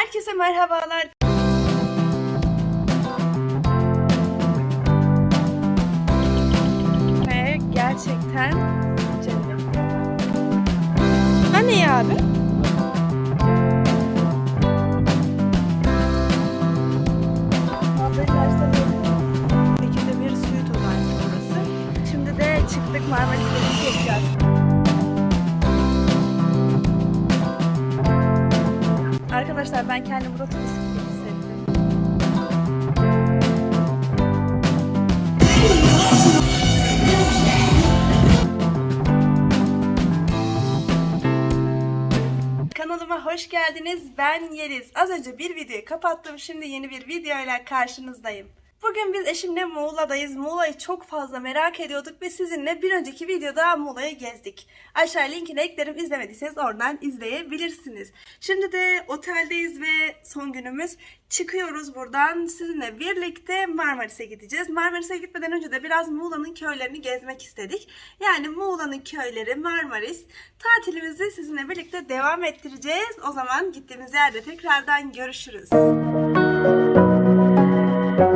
Herkese merhabalar. Ve gerçekten cennet. Ha ne ya abi? Şimdi de çıktık Marmaris'e çekeceğiz. Arkadaşlar ben kendimi burada gibi hissettim. Kanalıma hoş geldiniz. Ben Yeliz. Az önce bir videoyu kapattım. Şimdi yeni bir videoyla karşınızdayım. Bugün biz eşimle Muğla'dayız. Muğla'yı çok fazla merak ediyorduk ve sizinle bir önceki videoda Muğla'yı gezdik. Aşağı linkini eklerim. İzlemediyseniz oradan izleyebilirsiniz. Şimdi de oteldeyiz ve son günümüz. Çıkıyoruz buradan. Sizinle birlikte Marmaris'e gideceğiz. Marmaris'e gitmeden önce de biraz Muğla'nın köylerini gezmek istedik. Yani Muğla'nın köyleri, Marmaris. Tatilimizi sizinle birlikte devam ettireceğiz. O zaman gittiğimiz yerde tekrardan görüşürüz. Eşimle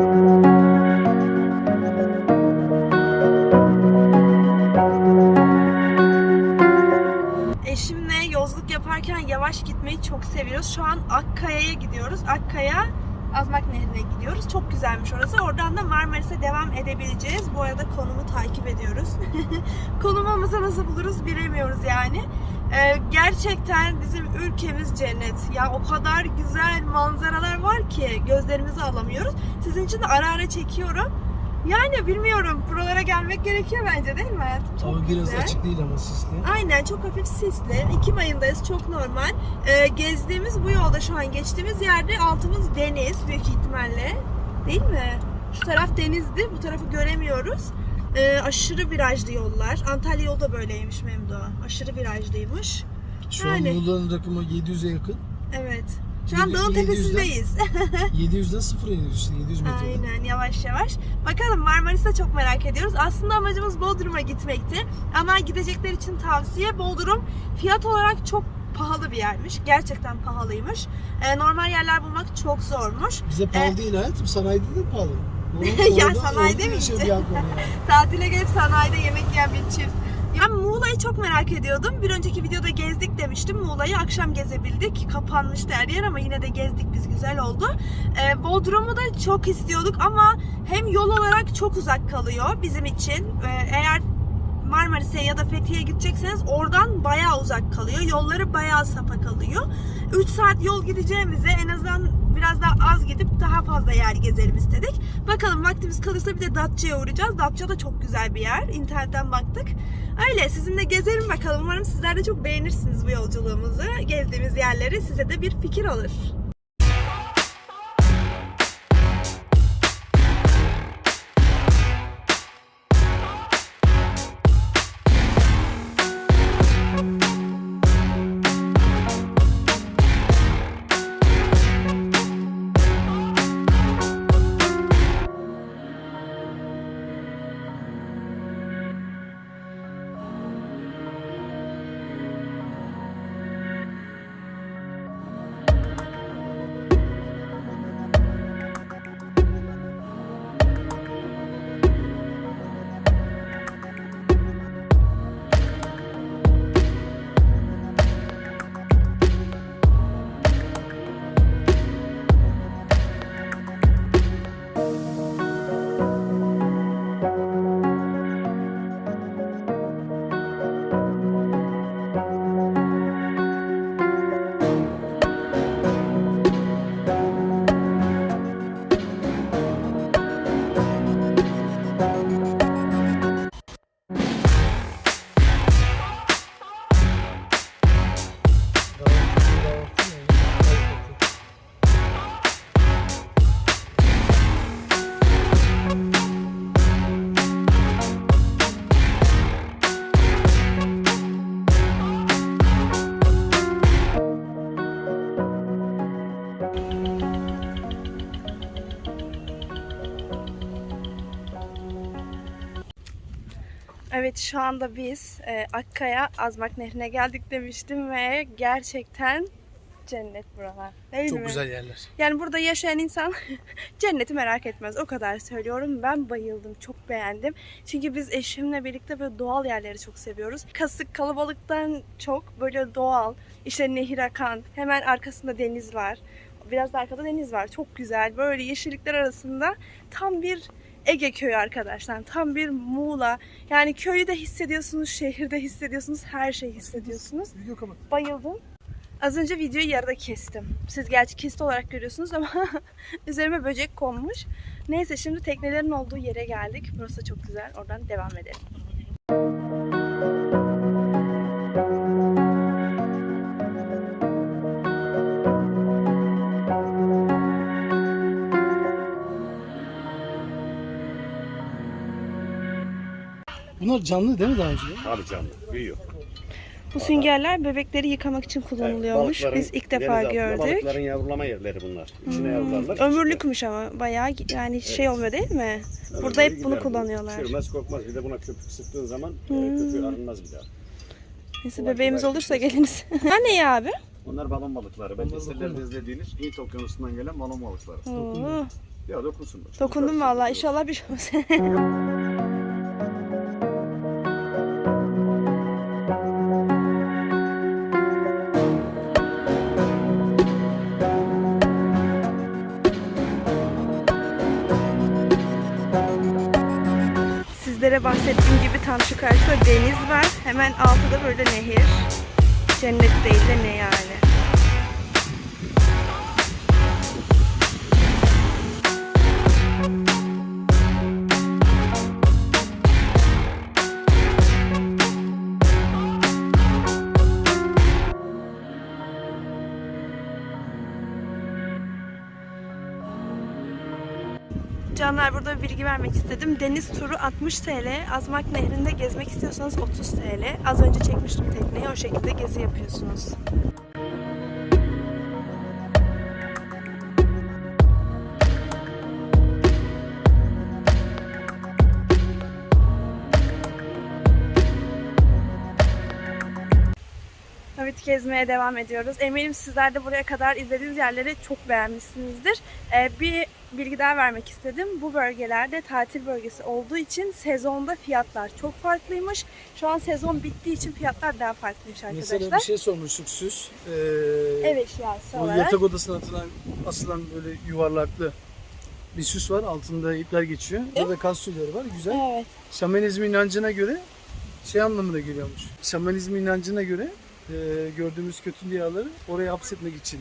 yolculuk yaparken yavaş gitmeyi çok seviyoruz. Şu an Akkaya'ya gidiyoruz. Akkaya Azmak Nehri'ne gidiyoruz. Çok güzelmiş orası. Oradan da Marmaris'e devam edebileceğiz. Bu arada konumu takip ediyoruz. Konumumuzu nasıl buluruz bilemiyoruz yani. Ee, gerçekten bizim ülkemiz cennet. Ya o kadar güzel manzaralar var ki gözlerimizi alamıyoruz. Sizin için de ara ara çekiyorum. Yani bilmiyorum. Buralara gelmek gerekiyor bence değil mi hayatım? Çok Hava biraz güzel. açık değil ama sisli. Aynen çok hafif sisli. Ekim ayındayız çok normal. Ee, gezdiğimiz bu yolda şu an geçtiğimiz yerde altımız deniz büyük ihtimalle. Değil mi? Şu taraf denizdi. Bu tarafı göremiyoruz. Ee, aşırı virajlı yollar. Antalya yolu da böyleymiş Memdo. Aşırı virajlıymış. Şu Yani. an Muğla'nın rakımı 700'e yakın. Evet. Şu an dağın 700'den tepesindeyiz. 700'den sıfır iniyoruz işte 700 metre. Aynen yavaş yavaş. Bakalım Marmaris'e çok merak ediyoruz. Aslında amacımız Bodrum'a gitmekti. Ama gidecekler için tavsiye Bodrum fiyat olarak çok pahalı bir yermiş. Gerçekten pahalıymış. Ee, normal yerler bulmak çok zormuş. Bize pahalı E- değil hayatım sanayide de pahalı. Ya orada- sanayide mi işte? yani. Tatile gelip sanayide yemek yiyen bir çift. Ben Muğla'yı çok merak ediyordum. Bir önceki videoda gezdik demiştim. Muğla'yı akşam gezebildik. Kapanmıştı her yer ama yine de gezdik biz güzel oldu. Ee, Bodrum'u da çok istiyorduk ama hem yol olarak çok uzak kalıyor bizim için. Ee, eğer Marmaris'e ya da Fethiye'ye gidecekseniz oradan bayağı uzak kalıyor. Yolları bayağı sapa kalıyor. 3 saat yol gideceğimize en azından biraz daha az gidip daha fazla yer gezelim istedik. Bakalım vaktimiz kalırsa bir de Datça'ya uğrayacağız. Datça da çok güzel bir yer. İnternetten baktık. Öyle sizinle gezelim bakalım. Umarım sizler de çok beğenirsiniz bu yolculuğumuzu. Gezdiğimiz yerleri size de bir fikir olur. Şu anda biz e, Akkaya Azmak Nehri'ne geldik demiştim ve gerçekten cennet buralar. Değil Çok mi? güzel yerler. Yani burada yaşayan insan cenneti merak etmez. O kadar söylüyorum. Ben bayıldım. Çok beğendim. Çünkü biz eşimle birlikte böyle doğal yerleri çok seviyoruz. Kasık kalabalıktan çok böyle doğal. İşte nehir akan. Hemen arkasında deniz var. Biraz da arkada deniz var. Çok güzel. Böyle yeşillikler arasında tam bir Ege köyü arkadaşlar. Tam bir Muğla. Yani köyü de hissediyorsunuz, şehirde hissediyorsunuz, her şeyi hissediyorsunuz. Video kapat. Bayıldım. Az önce videoyu yarıda kestim. Siz gerçi kesit olarak görüyorsunuz ama üzerime böcek konmuş. Neyse şimdi teknelerin olduğu yere geldik. Burası çok güzel. Oradan devam edelim. Canlı değil mi daha önce? Abi canlı, büyüyor. Bu süngerler bebekleri yıkamak için kullanılıyormuş. Balıkların Biz ilk defa altında gördük. Balıkların yavrulama yerleri bunlar. İçine yavrularlar. Ömürlükmüş ama bayağı yani şey olmuyor değil mi? Burada hep bunu kullanıyorlar. Çürümez kokmaz. Bir de buna köpük sıktığın zaman Hmm. e, köpüğü arınmaz bir daha. Neyse Kolay bebeğimiz olursa geliniz. ha ne ya abi? Bunlar balon balıkları. Belgesellerde izlediğiniz Hint okyanusundan gelen balon balıkları. Oo, Ya dokunsun. dokundum vallahi. İnşallah bir şey olmaz. Sizlere bahsettiğim gibi tam şu karşıda deniz var. Hemen altıda böyle nehir. Cennet değil de ne yani. Canlar burada bir bilgi vermek istedim. Deniz turu 60 TL. Azmak Nehri'nde gezmek istiyorsanız 30 TL. Az önce çekmiştim tekneyi. O şekilde gezi yapıyorsunuz. Evet gezmeye devam ediyoruz. Eminim sizler de buraya kadar izlediğiniz yerleri çok beğenmişsinizdir. Ee, bir bilgi daha vermek istedim. Bu bölgelerde tatil bölgesi olduğu için sezonda fiyatlar çok farklıymış. Şu an sezon bittiği için fiyatlar daha farklıymış arkadaşlar. Mesela bir şey sormuştuk süs. Ee, Evet şahsı Bu olarak. yatak odasına atılan, asılan böyle yuvarlaklı bir süs var. Altında ipler geçiyor. Burada kas tüyleri var. Güzel. Evet. Şamanizm inancına göre şey anlamına geliyormuş. Şamanizm inancına göre e, gördüğümüz kötü rüyaları oraya hapsetmek için.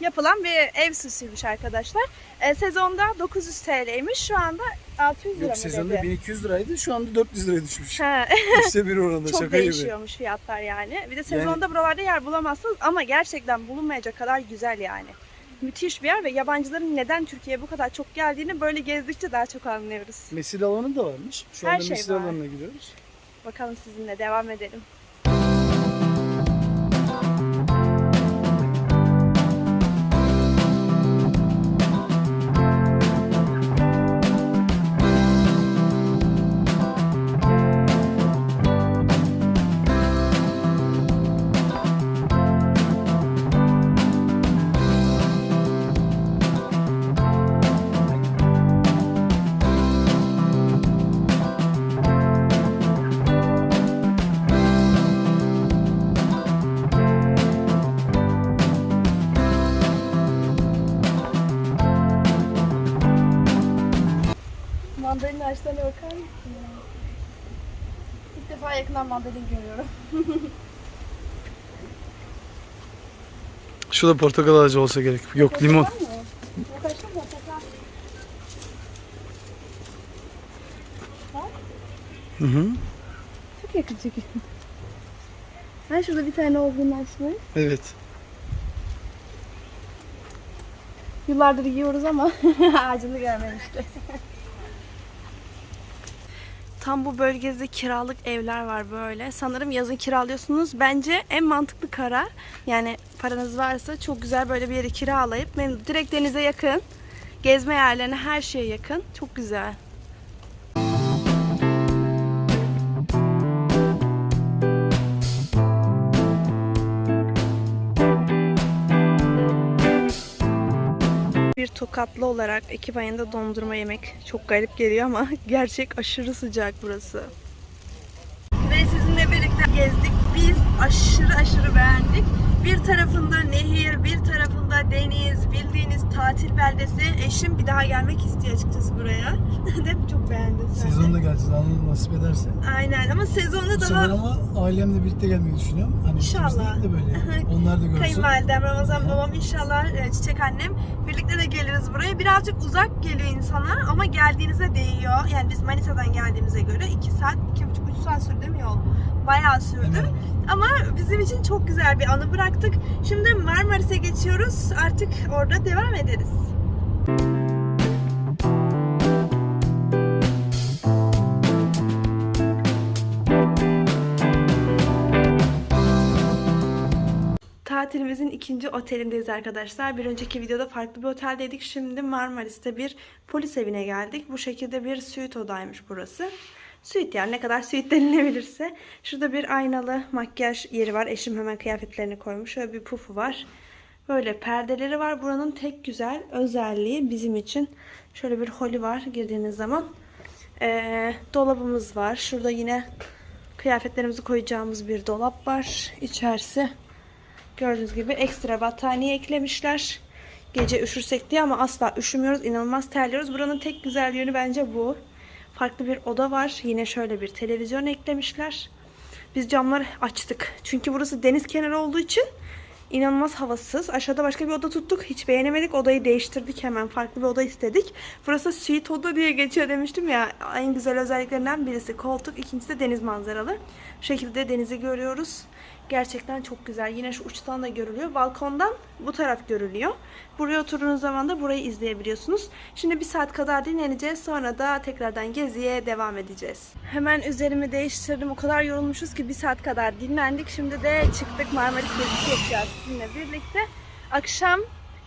Yapılan bir ev süsüymüş arkadaşlar. Ee, sezonda 900 TL'ymiş. Şu anda 600 lira Yok mı sezonda dedi? 1200 liraydı. Şu anda 400 liraya düşmüş. Ha, İşte bir oranda çok şaka gibi. değişiyormuş fiyatlar yani. Bir de sezonda buralarda yer bulamazsınız ama gerçekten bulunmayacak kadar güzel yani. Müthiş bir yer ve yabancıların neden Türkiye'ye bu kadar çok geldiğini böyle gezdikçe daha çok anlıyoruz. Mesir alanı da varmış. Şu Her anda şey mesir var. alanına gidiyoruz. Bakalım sizinle devam edelim. Yakından mandalin görüyorum. Şurada portakal ağacı olsa gerek. Yok limon. Portakal? Portakal mı? Hı hı. Çok yakın çekiyor. Ha şurada bir tane olgunlaşmış. Evet. Yıllardır yiyoruz ama ağacını görmemiştik. Tam bu bölgede kiralık evler var böyle. Sanırım yazın kiralıyorsunuz. Bence en mantıklı karar. Yani paranız varsa çok güzel böyle bir yeri kiralayıp direkt denize yakın. Gezme yerlerine her şeye yakın. Çok güzel. Bir tokatlı olarak ekip ayında dondurma yemek çok garip geliyor ama gerçek aşırı sıcak burası. Ve sizinle birlikte gezdik. Biz aşırı aşırı beğendik. Bir tarafında nehir, bir tarafında deniz, bildiğiniz tatil beldesi. Eşim bir daha gelmek istiyor açıkçası buraya. Değil mi? Çok beğendin sen de. Sezonda geleceğiz Allah nasip ederse. Aynen ama sezonda Bu daha... sefer ama ailemle birlikte gelmeyi düşünüyorum. Hani İnşallah. de böyle. Onlar da görsün. Kayınvalidem, Ramazan babam inşallah e, çiçek annem birlikte de geliriz buraya. Birazcık uzak geliyor insana ama geldiğinize değiyor. Yani biz Manisa'dan geldiğimize göre 2 saat, 2,5 3 saat sürdü değil mi yol? Bayağı sürdü. Ama bizim için çok güzel bir anı bıraktık. Şimdi Marmaris'e geçiyoruz. Artık orada devam ederiz. Tatilimizin ikinci otelindeyiz arkadaşlar. Bir önceki videoda farklı bir oteldeydik. Şimdi Marmaris'te bir polis evine geldik. Bu şekilde bir suite odaymış burası. Suite yani ne kadar suite denilebilirse. Şurada bir aynalı makyaj yeri var. Eşim hemen kıyafetlerini koymuş. Şöyle bir pufu var. Böyle perdeleri var. Buranın tek güzel özelliği bizim için. Şöyle bir holi var girdiğiniz zaman. Ee, dolabımız var. Şurada yine kıyafetlerimizi koyacağımız bir dolap var. İçerisi Gördüğünüz gibi ekstra battaniye eklemişler. Gece üşürsek diye ama asla üşümüyoruz. İnanılmaz terliyoruz. Buranın tek güzel yönü bence bu. Farklı bir oda var. Yine şöyle bir televizyon eklemişler. Biz camları açtık. Çünkü burası deniz kenarı olduğu için inanılmaz havasız. Aşağıda başka bir oda tuttuk. Hiç beğenemedik. Odayı değiştirdik hemen. Farklı bir oda istedik. Burası suite oda diye geçiyor demiştim ya. En güzel özelliklerinden birisi koltuk. ikincisi de deniz manzaralı. Bu şekilde denizi görüyoruz. Gerçekten çok güzel. Yine şu uçtan da görülüyor. Balkondan bu taraf görülüyor. Buraya oturduğunuz zaman da burayı izleyebiliyorsunuz. Şimdi bir saat kadar dinleneceğiz. Sonra da tekrardan geziye devam edeceğiz. Hemen üzerimi değiştirdim. O kadar yorulmuşuz ki bir saat kadar dinlendik. Şimdi de çıktık Marmaris gezisi yapacağız sizinle birlikte. Akşam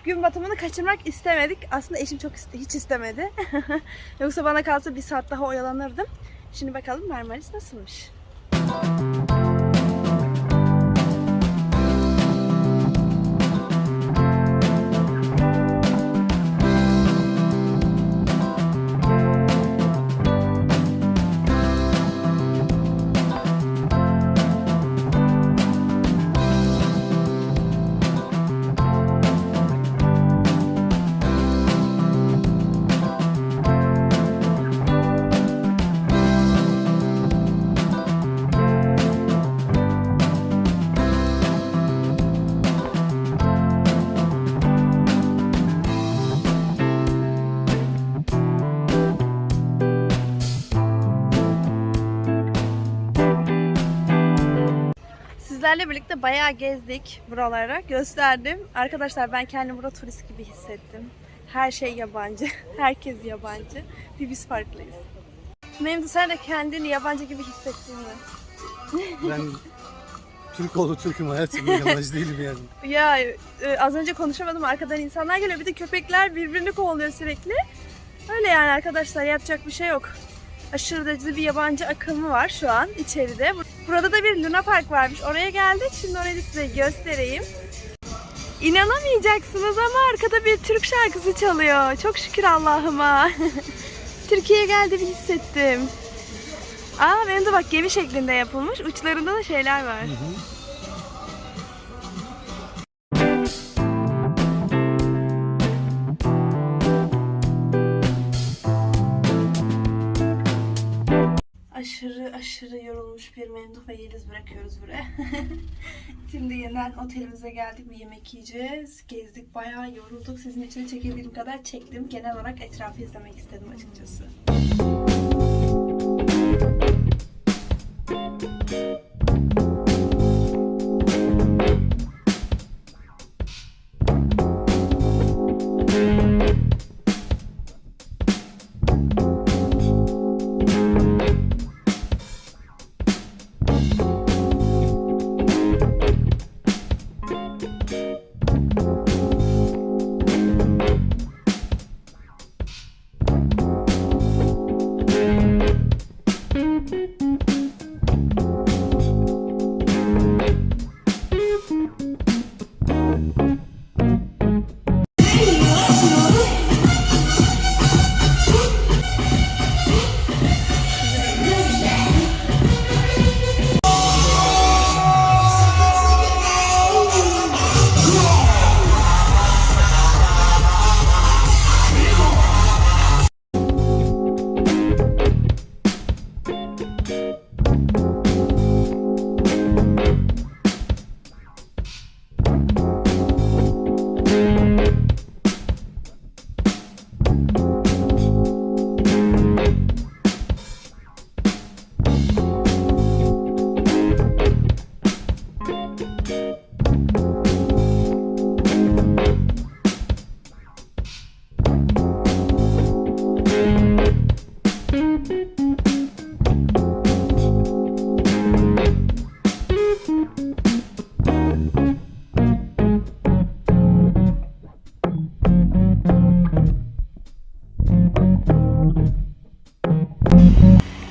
gün batımını kaçırmak istemedik. Aslında eşim çok iste- hiç istemedi. Yoksa bana kalsa bir saat daha oyalanırdım. Şimdi bakalım Marmaris nasılmış. Sizlerle birlikte bayağı gezdik buralara. Gösterdim. Arkadaşlar ben kendimi burada turist gibi hissettim. Her şey yabancı. Herkes yabancı. Bir biz farklıyız. Memdu sen de kendini yabancı gibi hissettin mi? Ben Türk oğlu Türk'üm hayatım. Yabancı değilim yani. Ya e, az önce konuşamadım arkadan insanlar geliyor. Bir de köpekler birbirini kovalıyor sürekli. Öyle yani arkadaşlar yapacak bir şey yok. Aşırı derecede bir yabancı akımı var şu an içeride. Burada da bir Luna Park varmış. Oraya geldik. Şimdi orayı size göstereyim. İnanamayacaksınız ama arkada bir Türk şarkısı çalıyor. Çok şükür Allah'ıma. Türkiye'ye geldiğimi hissettim. Aa benim de bak gemi şeklinde yapılmış. Uçlarında da şeyler var. aşırı aşırı yorulmuş bir Memduh ve Yeliz bırakıyoruz buraya. Şimdi yeniden otelimize geldik. Bir yemek yiyeceğiz. Gezdik bayağı yorulduk. Sizin için çekebildiğim kadar çektim. Genel olarak etrafı izlemek istedim açıkçası.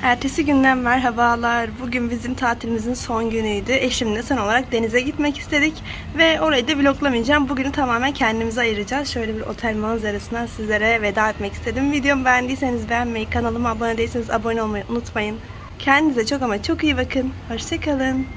Ertesi günden merhabalar. Bugün bizim tatilimizin son günüydü. Eşimle son olarak denize gitmek istedik. Ve orayı da vloglamayacağım. Bugünü tamamen kendimize ayıracağız. Şöyle bir otel manzarasından sizlere veda etmek istedim. Videomu beğendiyseniz beğenmeyi, kanalıma abone değilseniz abone olmayı unutmayın. Kendinize çok ama çok iyi bakın. Hoşçakalın.